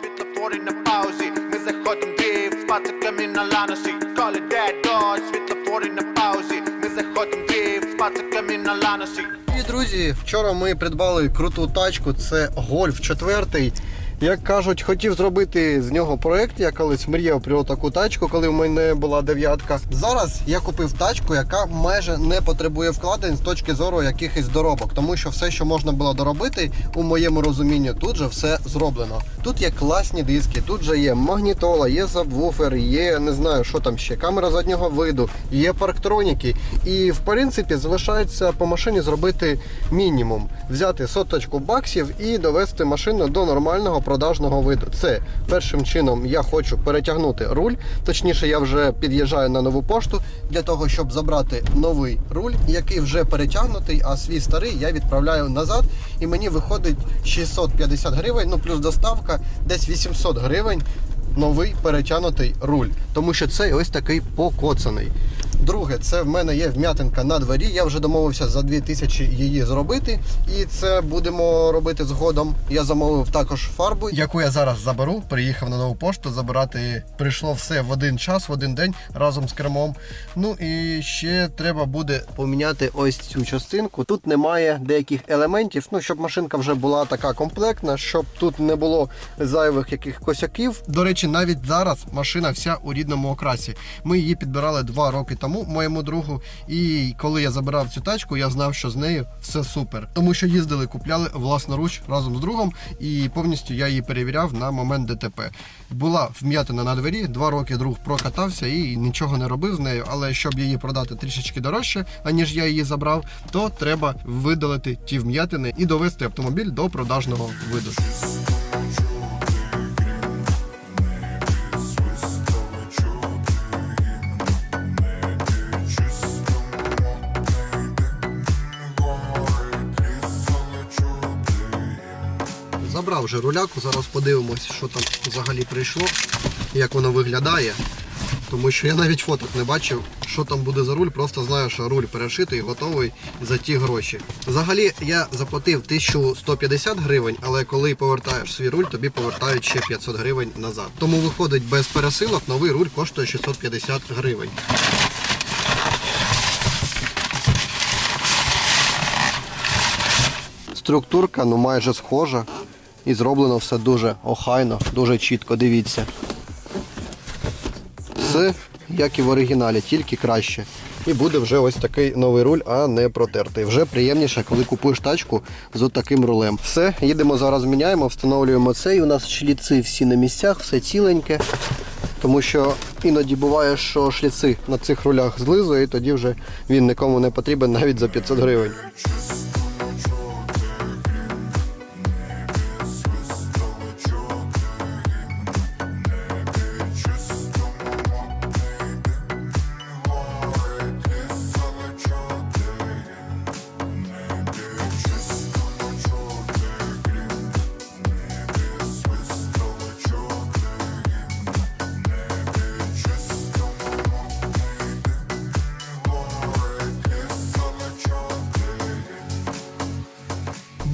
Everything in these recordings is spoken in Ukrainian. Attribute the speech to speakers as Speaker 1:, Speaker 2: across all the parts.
Speaker 1: Світлофори на паузі, ми заходим дві з пациками на ланосі. Коли де дощ, світлофори на паузі, ми заходим дів, з пациками на ланосі.
Speaker 2: І друзі! Вчора ми придбали круту тачку. Це Гольф 4. Як кажуть, хотів зробити з нього проект. Я колись мріяв про таку тачку, коли в мене була дев'ятка. Зараз я купив тачку, яка майже не потребує вкладень з точки зору якихось доробок, тому що все, що можна було доробити, у моєму розумінні, тут же все зроблено. Тут є класні диски, тут же є магнітола, є сабвуфер, є не знаю, що там ще, камера заднього виду, є парктроніки. І в принципі залишається по машині зробити мінімум: взяти соточку баксів і довести машину до нормального продажного виду. Це першим чином я хочу перетягнути руль. Точніше, я вже під'їжджаю на нову пошту для того, щоб забрати новий руль, який вже перетягнутий, а свій старий я відправляю назад. І мені виходить 650 гривень, ну плюс доставка, десь 800 гривень. Новий перетягнутий руль, тому що цей ось такий покоцаний. Друге, це в мене є вм'ятинка на двері. Я вже домовився за 2000 її зробити, і це будемо робити згодом. Я замовив також фарбу, яку я зараз заберу. Приїхав на нову пошту забирати. Прийшло все в один час, в один день разом з кермом. Ну і ще треба буде поміняти ось цю частинку. Тут немає деяких елементів, ну щоб машинка вже була така комплектна, щоб тут не було зайвих яких косяків. До речі, навіть зараз машина вся у рідному окрасі. Ми її підбирали два роки тому моєму другу. І коли я забирав цю тачку, я знав, що з нею все супер. Тому що їздили, купляли власноруч разом з другом, і повністю я її перевіряв на момент ДТП. Була вм'ятина на двері, два роки друг прокатався і нічого не робив з нею. Але щоб її продати трішечки дорожче, аніж я її забрав, то треба видалити ті вм'ятини і довести автомобіль до продажного виду. Забрав вже руляку, зараз подивимось, що там взагалі прийшло, як воно виглядає. Тому що я навіть фоток не бачив, що там буде за руль, просто знаю, що руль перешитий, готовий за ті гроші. Взагалі я заплатив 1150 гривень, але коли повертаєш свій руль, тобі повертають ще 500 гривень назад. Тому виходить без пересилок, новий руль коштує 650 гривень. Структурка ну майже схожа. І зроблено все дуже охайно, дуже чітко, дивіться. Все як і в оригіналі, тільки краще. І буде вже ось такий новий руль, а не протертий. Вже приємніше, коли купуєш тачку з таким рулем. Все, їдемо зараз, міняємо, встановлюємо це. І у нас шліци всі на місцях, все ціленьке. Тому що іноді буває, що шліци на цих рулях злизує, і тоді вже він нікому не потрібен навіть за 500 гривень.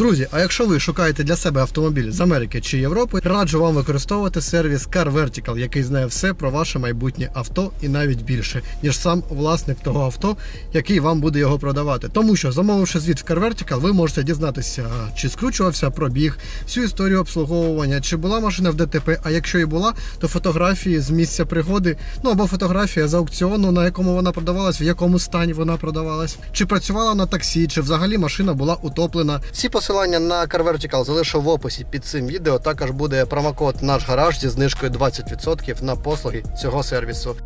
Speaker 2: Друзі, а якщо ви шукаєте для себе автомобіль з Америки чи Європи, раджу вам використовувати сервіс Car Vertical, який знає все про ваше майбутнє авто і навіть більше, ніж сам власник того авто, який вам буде його продавати. Тому що, замовивши звіт в Car Vertical, ви можете дізнатися, чи скручувався пробіг, всю історію обслуговування, чи була машина в ДТП. А якщо і була, то фотографії з місця пригоди, ну або фотографія з аукціону, на якому вона продавалась, в якому стані вона продавалась, чи працювала на таксі, чи взагалі машина була утоплена. Всі посилання на Car Vertical залишу в описі під цим відео. Також буде промокод наш гараж зі знижкою 20% на послуги цього сервісу.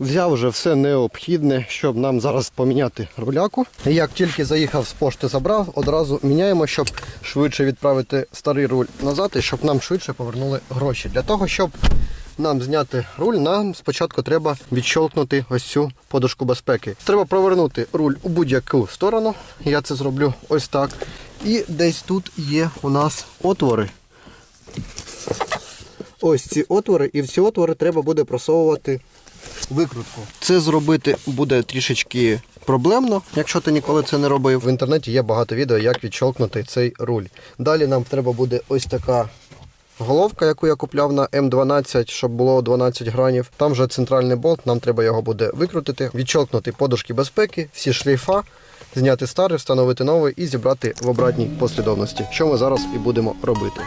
Speaker 2: Взяв вже все необхідне, щоб нам зараз поміняти руляку. Як тільки заїхав з пошти, забрав, одразу міняємо, щоб швидше відправити старий руль назад і щоб нам швидше повернули гроші. Для того, щоб нам зняти руль, нам спочатку треба відщолкнути ось цю подушку безпеки. Треба провернути руль у будь-яку сторону. Я це зроблю ось так. І десь тут є у нас отвори. Ось ці отвори, і в ці отвори треба буде просовувати викрутку. Це зробити буде трішечки проблемно, якщо ти ніколи це не робив. В інтернеті є багато відео, як відщолкнути цей руль. Далі нам треба буде ось така головка, яку я купляв на М12, щоб було 12 гранів. Там вже центральний болт, нам треба його буде викрутити, відчолкнути подушки безпеки, всі шлейфа, зняти старий, встановити новий і зібрати в обратній послідовності, що ми зараз і будемо робити.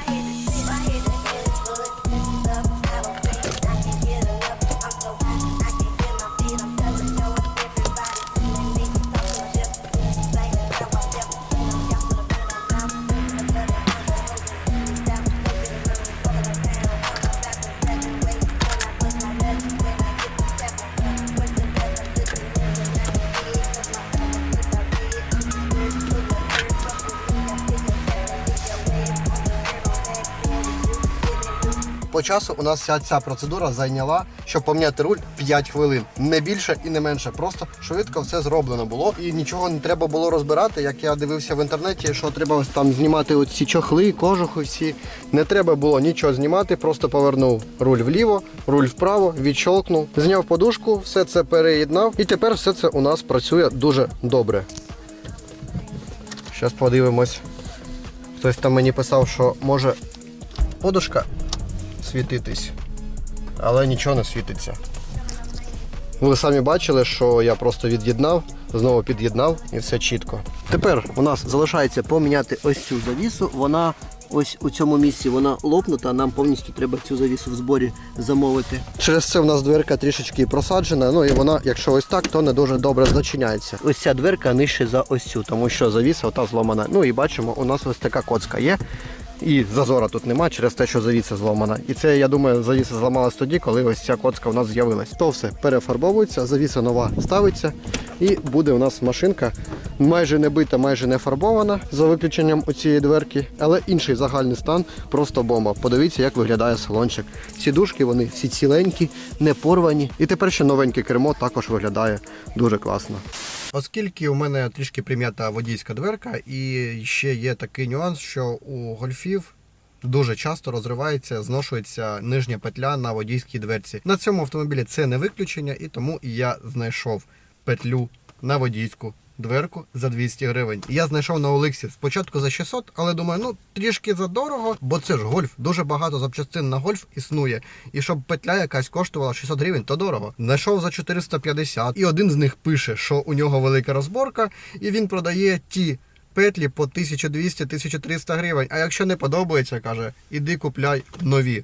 Speaker 2: Часу у нас вся ця процедура зайняла, щоб поміняти руль 5 хвилин. Не більше і не менше. Просто швидко все зроблено було. І нічого не треба було розбирати, як я дивився в інтернеті, що треба там знімати оці чохли, кожухи всі. Не треба було нічого знімати, просто повернув руль вліво, руль вправо, відщолкнув, зняв подушку, все це переєднав. І тепер все це у нас працює дуже добре. Зараз подивимось. Хтось там мені писав, що може подушка світитись, але нічого не світиться. Ви самі бачили, що я просто від'єднав, знову під'єднав і все чітко. Тепер у нас залишається поміняти ось цю завісу. Вона ось у цьому місці вона лопнута. Нам повністю треба цю завісу в зборі замовити. Через це в нас дверка трішечки просаджена. Ну і вона, якщо ось так, то не дуже добре зачиняється. Ось ця дверка нижче за ось цю, тому що завіса ота зломана. Ну і бачимо, у нас ось така коцка є. І зазора тут нема через те, що завіса зломана. І це, я думаю, завіса зламалась тоді, коли ось ця коцка у нас з'явилась. То все перефарбовується, завіса нова ставиться, і буде у нас машинка майже не бита, майже не фарбована, за виключенням оцієї дверки. Але інший загальний стан просто бомба. Подивіться, як виглядає салончик. Сідушки вони всі ціленькі, не порвані. І тепер ще новеньке кермо також виглядає дуже класно. Оскільки у мене трішки прим'ята водійська дверка, і ще є такий нюанс, що у гольфів дуже часто розривається, зношується нижня петля на водійській дверці. На цьому автомобілі це не виключення, і тому я знайшов петлю на водійську. Дверку за 200 гривень. Я знайшов на Олексі спочатку за 600, але думаю, ну трішки задорого, бо це ж гольф. Дуже багато запчастин на гольф існує. І щоб петля якась коштувала 600 гривень, то дорого. Знайшов за 450. І один з них пише, що у нього велика розборка, і він продає ті петлі по 1200-1300 гривень. А якщо не подобається, каже, іди купляй нові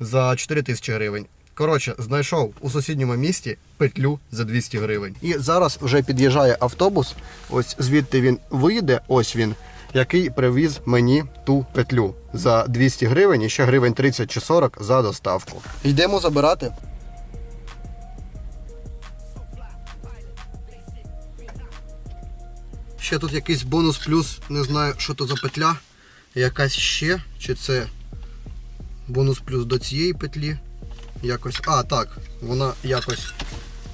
Speaker 2: за 4000 гривень. Коротше, знайшов у сусідньому місті петлю за 200 гривень. І зараз вже під'їжджає автобус. Ось звідти він виїде, ось він, який привіз мені ту петлю за 200 гривень і ще гривень 30 чи 40 за доставку. Йдемо забирати. Ще тут якийсь бонус плюс, не знаю, що то за петля. Якась ще, чи це бонус плюс до цієї петлі. Якось. А, так, вона якось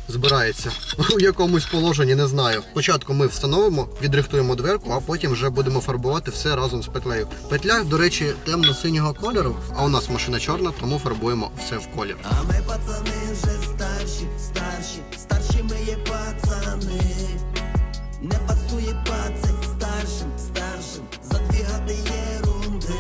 Speaker 2: збирається у якомусь положенні, не знаю. Спочатку ми встановимо, відрихтуємо дверку, а потім вже будемо фарбувати все разом з петлею. Петля, до речі, темно-синього кольору, а у нас машина чорна, тому фарбуємо все в колір.
Speaker 3: А ми пацани вже старші, старші, старші ми є пацани. Не пасує пацик старшим, старшим, задвігати єрунди.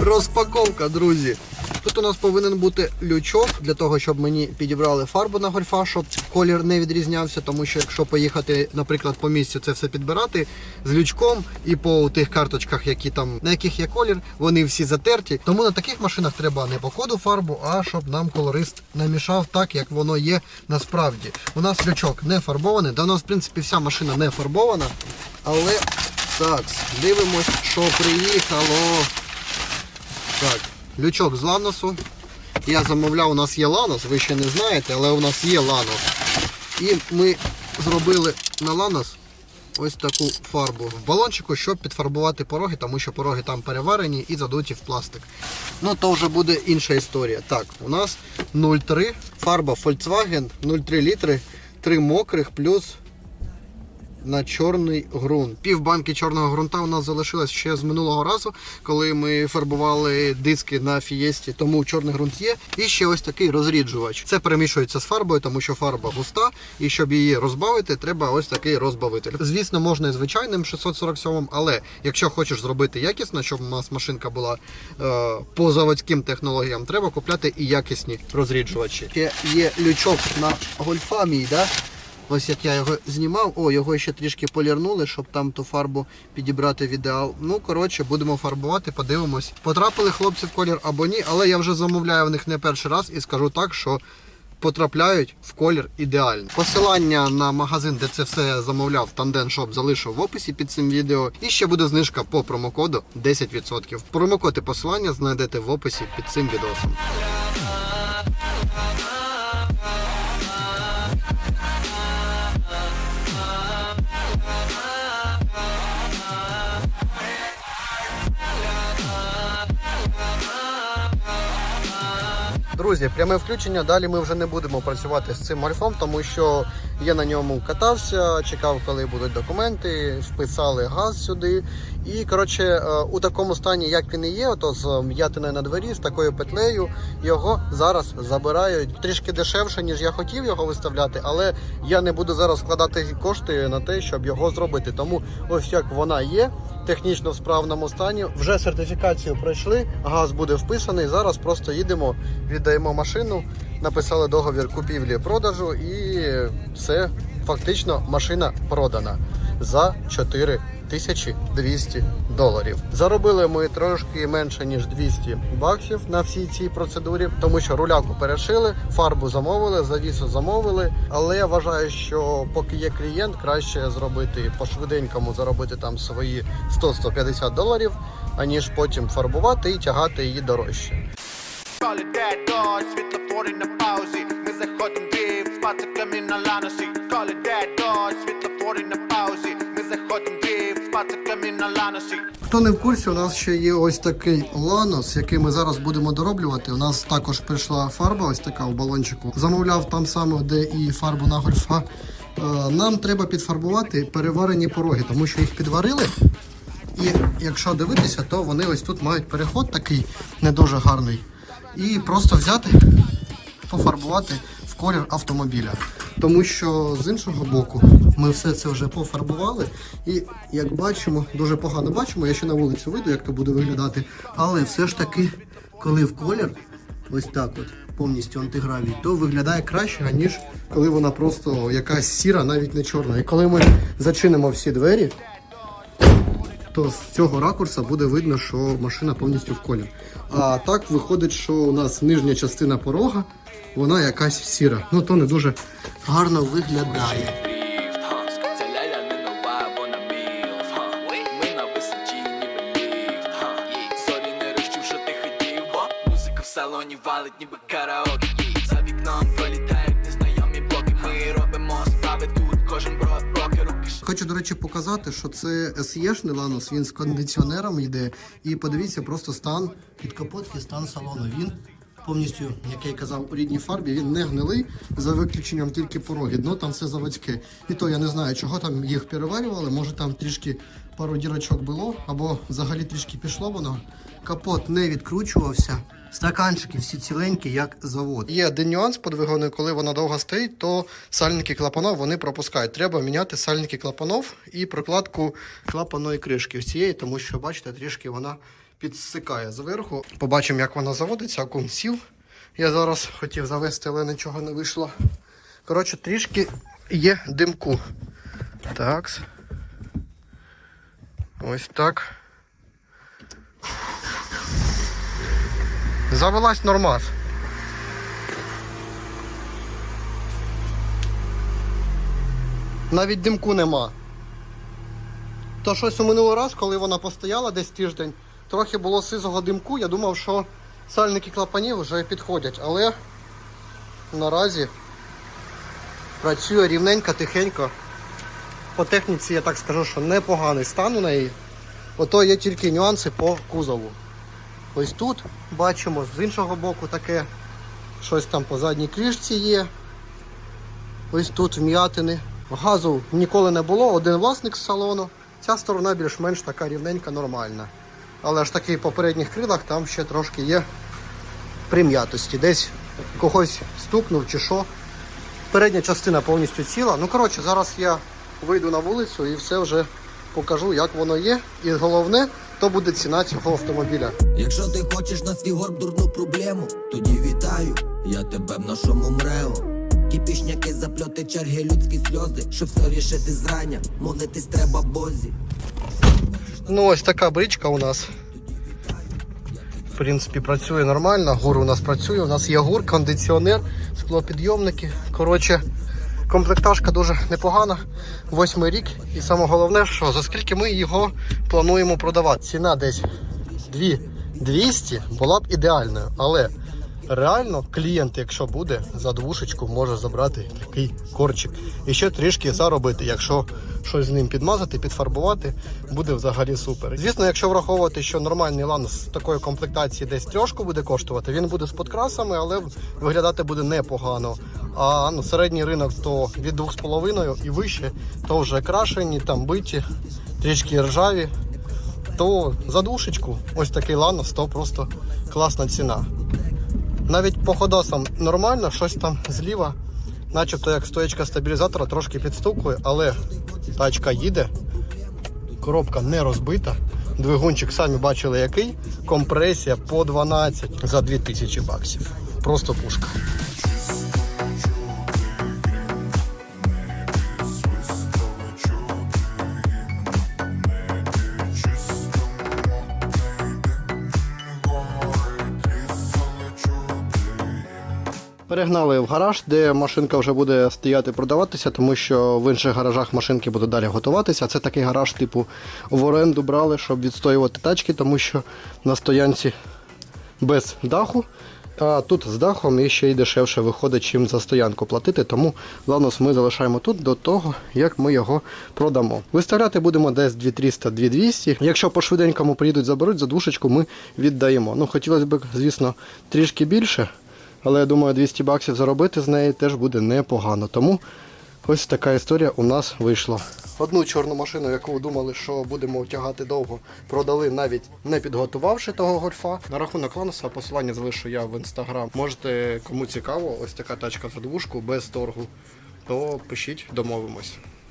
Speaker 2: Розпаковка, друзі. Тут у нас повинен бути лючок для того, щоб мені підібрали фарбу на гольфа, щоб колір не відрізнявся. Тому що якщо поїхати, наприклад, по місцю це все підбирати з лючком і по тих карточках, які там на яких є колір, вони всі затерті. Тому на таких машинах треба не по коду фарбу, а щоб нам колорист намішав так, як воно є насправді. У нас лючок не фарбований, да у нас в принципі вся машина не фарбована. Але так, дивимось, що приїхало. Так, лючок з ланосу. Я замовляв, у нас є ланос, ви ще не знаєте, але у нас є ланос. І ми зробили на ланос ось таку фарбу в балончику, щоб підфарбувати пороги, тому що пороги там переварені і задуті в пластик. Ну, то вже буде інша історія. Так, у нас 0,3 фарба Volkswagen 0,3 літри, 3 мокрих плюс на чорний ґрунт. Пів банки чорного ґрунта у нас залишилось ще з минулого разу, коли ми фарбували диски на фієсті. Тому чорний ґрунт є. І ще ось такий розріджувач. Це перемішується з фарбою, тому що фарба густа, і щоб її розбавити, треба ось такий розбавитель. Звісно, можна і звичайним 647, але якщо хочеш зробити якісно, щоб у нас машинка була е, по заводським технологіям, треба купляти і якісні розріджувачі. Ще є лючок на гольфа мій, да? Ось як я його знімав, о, його ще трішки полірнули, щоб там ту фарбу підібрати в ідеал. Ну, коротше, будемо фарбувати, подивимось. Потрапили хлопці в колір або ні, але я вже замовляю в них не перший раз і скажу так, що потрапляють в колір ідеально. Посилання на магазин, де це все замовляв, Tandem Shop, залишу в описі під цим відео. І ще буде знижка по промокоду 10%. Промокод і посилання знайдете в описі під цим відосом. Друзі, пряме включення. Далі ми вже не будемо працювати з цим альфом, тому що я на ньому катався, чекав, коли будуть документи, вписали газ сюди. І коротше, е, у такому стані, як він і є, ото з м'ятиною на двері, з такою петлею, його зараз забирають трішки дешевше, ніж я хотів його виставляти, але я не буду зараз вкладати кошти на те, щоб його зробити. Тому ось як вона є, технічно справному стані. Вже сертифікацію пройшли, газ буде вписаний. Зараз просто їдемо, віддаємо машину, написали договір купівлі-продажу і все, фактично машина продана за 4200 доларів. Заробили ми трошки менше ніж 200 баксів на всій цій процедурі, тому що руляку перешили, фарбу замовили, завісу замовили. Але я вважаю, що поки є клієнт, краще зробити по швиденькому заробити там свої 100-150 доларів, аніж потім фарбувати і тягати її дорожче.
Speaker 1: Ми заходим див, з пациками на ланосі. Call it that dog, світлофор на
Speaker 2: Хто не в курсі, у нас ще є ось такий ланос, який ми зараз будемо дороблювати. У нас також прийшла фарба, ось така в балончику. Замовляв там саме, де і фарбу на гольфа. Е, Нам треба підфарбувати переварені пороги, тому що їх підварили. І якщо дивитися, то вони ось тут мають переход такий не дуже гарний. І просто взяти, пофарбувати в колір автомобіля. Тому що з іншого боку ми все це вже пофарбували. І як бачимо, дуже погано бачимо, я ще на вулицю вийду, як то буде виглядати. Але все ж таки, коли в колір, ось так от, повністю антигравій, то виглядає краще, ніж коли вона просто якась сіра, навіть не чорна. І коли ми зачинимо всі двері, то з цього ракурса буде видно, що машина повністю в колір. А так виходить, що у нас нижня частина порога, вона якась сіра. Ну то не дуже гарно виглядає.
Speaker 4: Салоні валить, ніби караоке. За вікном пролітають незнайомі боки. Ми робимо справи тут, кожен брод.
Speaker 2: Хочу, до речі, показати, що це SE-шний ланос, він з кондиціонером йде. І подивіться просто стан під капотки, стан салону. Він повністю, як я й казав, у рідній фарбі, він не гнилий, за виключенням тільки пороги. Дно там все заводське. І то я не знаю, чого там їх переварювали. Може там трішки пару дірочок було, або взагалі трішки пішло воно. Капот не відкручувався. Стаканчики всі ціленькі, як завод. Є один нюанс по двигуну, коли вона довго стоїть, то сальники клапанов вони пропускають. Треба міняти сальники клапанов і прокладку клапаної кришки цієї, тому що, бачите, трішки вона підсикає зверху. Побачимо, як вона заводиться, акум сів. Я зараз хотів завести, але нічого не вийшло. Коротше, трішки є димку. Так. Ось так. Завелась нормас. Навіть димку нема. То щось у минулий раз, коли вона постояла десь тиждень, трохи було сизого димку. Я думав, що сальники клапанів вже підходять, але наразі працює рівненько, тихенько. По техніці я так скажу, що непоганий стан у неї. Ото є тільки нюанси по кузову. Ось тут бачимо з іншого боку таке щось там по задній кришці є. Ось тут вм'ятини. Газу ніколи не було, один власник з салону. Ця сторона більш-менш така рівненька, нормальна. Але ж таки по передніх крилах там ще трошки є прим'ятості. Десь когось стукнув чи що. Передня частина повністю ціла. Ну, коротше, зараз я вийду на вулицю і все вже покажу, як воно є. І головне, то буде ціна цього автомобіля.
Speaker 3: Якщо ти хочеш на свій горб дурну проблему, тоді вітаю, я тебе в нашому мрео. Кіпішняки, запльоти, черги, людські сльози, щоб все рішити зрання, молитись треба Бозі.
Speaker 2: Ну, ось така бричка у нас. В принципі, працює нормально. Гур у нас працює. У нас є гур, кондиціонер, склопідйомники. Коротше, комплектажка дуже непогана. Восьмий рік. І саме головне, що за скільки ми його плануємо продавати. Ціна десь 2200 була б ідеальною. Але реально клієнт, якщо буде, за двушечку може забрати такий корчик. І ще трішки заробити, якщо щось з ним підмазати, підфарбувати, буде взагалі супер. Звісно, якщо враховувати, що нормальний лан з такої комплектації десь трьошку буде коштувати, він буде з подкрасами, але виглядати буде непогано. А ну, середній ринок то від 2,5 і вище, то вже крашені, там биті, трішки ржаві. То за душечку ось такий ланос, то просто класна ціна. Навіть по ходосам нормально, щось там зліва, начебто як стоячка стабілізатора трошки підстукує, але тачка їде, коробка не розбита. Двигунчик самі бачили який. Компресія по 12 за 2000 баксів. Просто пушка. Перегнали в гараж, де машинка вже буде стояти продаватися, тому що в інших гаражах машинки будуть далі готуватися. Це такий гараж, типу, в оренду брали, щоб відстоювати тачки, тому що на стоянці без даху. А тут з дахом і ще й дешевше виходить, чим за стоянку платити. Тому ланос ми залишаємо тут до того, як ми його продамо. Виставляти будемо десь 2300-2200. Якщо по швиденькому приїдуть, заберуть, за душечку ми віддаємо. Ну, хотілося б, звісно, трішки більше. Але я думаю, 200 баксів заробити з неї теж буде непогано. Тому ось така історія у нас вийшла. Одну чорну машину, яку думали, що будемо тягати довго, продали навіть не підготувавши того гольфа. На рахунок лануса посилання залишу я в інстаграм. Можете, кому цікаво, ось така тачка за двушку без торгу, то пишіть, домовимось.